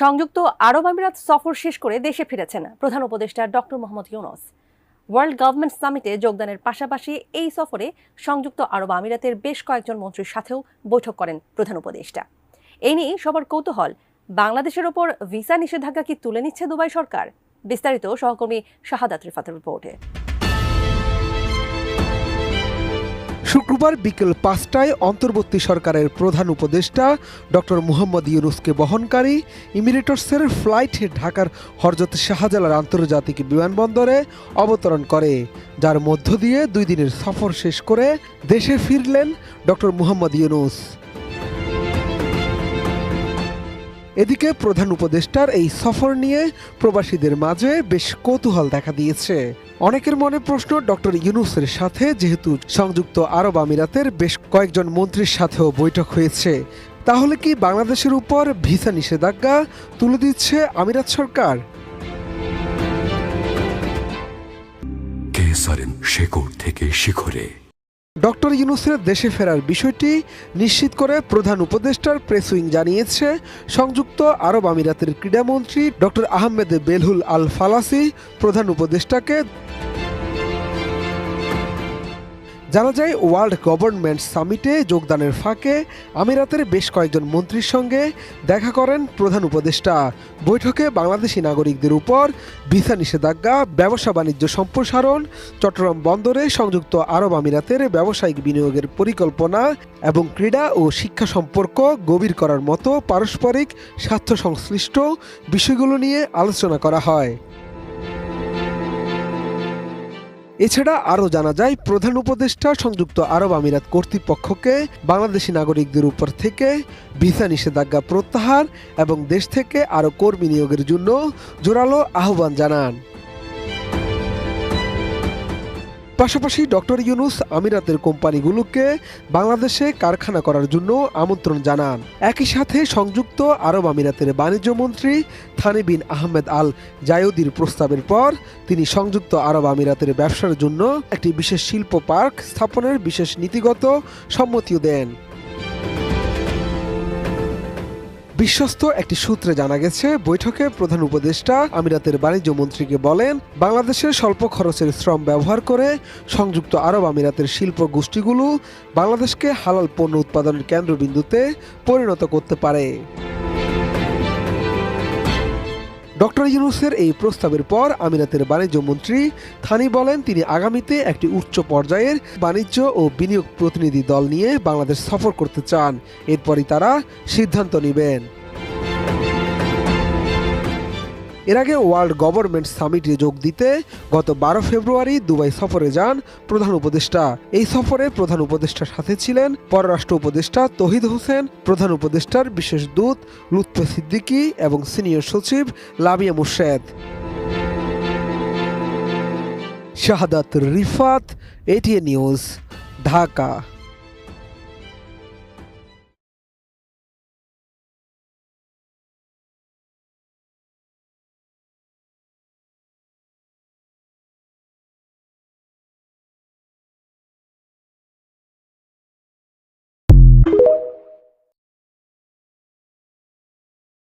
সংযুক্ত আরব আমিরাত সফর শেষ করে দেশে ফিরেছেন প্রধান উপদেষ্টা doctor Mohammad Yunus. World government সামিটে যোগদানের পাশাপাশি এই সফরে সংযুক্ত আরব আমিরাতের বেশ কয়েকজন মন্ত্রীর সাথেও বৈঠক করেন প্রধান উপদেষ্টা। এই নিয়ে সবার কৌতূহল। বাংলাদেশের ওপর ভিসা নিষেধাজ্ঞা কি তুলে নিচ্ছে দুবাই সরকার? বিস্তারিত সহকর্মী শাহাদাত রিফাতের রিপোর্টে। শুক্রবার বিকেল পাঁচটায় অন্তর্বর্তী সরকারের প্রধান উপদেষ্টা ডক্টর মুহম্মদ ইউনুসকে বহনকারী ইমিরেটসের ফ্লাইট ঢাকার হরজত শাহজালাল আন্তর্জাতিক বিমানবন্দরে অবতরণ করে, যার মধ্য দিয়ে দুই দিনের সফর শেষ করে দেশে ফিরলেন ডক্টর মুহম্মদ ইউনুস। এদিকে প্রধান উপদেষ্টার এই সফর নিয়ে প্রবাসীদের মাঝে বেশ কৌতূহল দেখা দিয়েছে। অনেকের মনে প্রশ্ন, ডক্টর ইউনুসের সাথে যেহেতু সংযুক্ত আরব আমিরাতের বেশ কয়েকজন মন্ত্রীর সাথেও বৈঠক হয়েছে, তাহলে কি বাংলাদেশের উপর ভিসা নিষেধাজ্ঞা তুলে দিচ্ছে আমিরাত সরকার? কেসারেন থেকে শিখরে? ডক্টর ইউনুসের দেশে ফেরার বিষয়টি নিশ্চিত করে প্রধান উপদেষ্টার প্রেস উইং জানিয়েছে, সংযুক্ত আরব আমিরাতের ক্রীড়ামন্ত্রী ডক্টর আহমেদ বেলহুল আল ফালাসি প্রধান উপদেষ্টাকে জানা যায়, ওয়ার্ল্ড গভর্নমেন্ট সামিটে যোগদানের ফাঁকে আমিরাতের বেশ কয়েকজন মন্ত্রীর সঙ্গে দেখা করেন প্রধান উপদেষ্টা। বৈঠকে বাংলাদেশি নাগরিকদের উপর ভিসা নিষেধাজ্ঞা, ব্যবসা বাণিজ্য সম্প্রসারণ, চট্টগ্রাম বন্দরে সংযুক্ত আরব আমিরাতের ব্যবসায়িক বিনিয়োগের পরিকল্পনা এবং ক্রীড়া ও শিক্ষা সম্পর্ক গভীর করার মতো পারস্পরিক স্বার্থ সংশ্লিষ্ট বিষয়গুলো নিয়ে আলোচনা করা হয়। এছাড়া আরও জানা যায়, প্রধান উপদেষ্টা সংযুক্ত আরব আমিরাত কর্তৃপক্ষকে বাংলাদেশি নাগরিকদের উপর থেকে ভিসা নিষেধাজ্ঞা প্রত্যাহার এবং দেশ থেকে আরও কর্মী নিয়োগের জন্য জোরালো আহ্বান জানান। পাশাপাশি ডক্টর ইউনুস আমিরাতের কোম্পানিগুলোকে বাংলাদেশে কারখানা করার জন্য আমন্ত্রণ জানান। একই সাথে সংযুক্ত আরব আমিরাতের বাণিজ্য মন্ত্রী থানি বিন আহমেদ আল জায়ুদির প্রস্তাবের পর তিনি সংযুক্ত আরব আমিরাতের ব্যবসার জন্য একটি বিশেষ শিল্প পার্ক স্থাপনের বিশেষ নীতিগত সম্মতিও দেন। বিশ্বস্ত একটি সূত্রে জানা গেছে, বৈঠকে প্রধান উপদেষ্টা আমিরাতের বাণিজ্য মন্ত্রীকে বলেন, বাংলাদেশের স্বল্প খরচের শ্রম ব্যবহার করে সংযুক্ত আরব আমিরাতের শিল্প গোষ্ঠীগুলো বাংলাদেশকে হালাল পণ্য উৎপাদনের কেন্দ্রবিন্দুতে পরিণত করতে পারে। ডক্টর ইউনুসের এই প্রস্তাবের পর আমিরাতের বাণিজ্য মন্ত্রী থানি বলেন, তিনি আগামীতে একটি উচ্চ পর্যায়ের বাণিজ্য ও বিনিয়োগ প্রতিনিধি দল নিয়ে বাংলাদেশ সফর করতে চান। এরপরই তারা সিদ্ধান্ত নেবেন। এর আগে ওয়ার্ল্ড গভর্নমেন্ট সামিটে যোগ দিতে গত বারো ফেব্রুয়ারি দুবাই সফরে যান প্রধান উপদেষ্টা। এই সফরে প্রধান উপদেষ্টার সাথে ছিলেন পররাষ্ট্র উপদেষ্টা তহিদ হোসেন, প্রধান উপদেষ্টার বিশেষ দূত লুৎফে সিদ্দিকী এবং সিনিয়র সচিব Lamia Murshed. Shahadat Rifat ATA news Dhaka.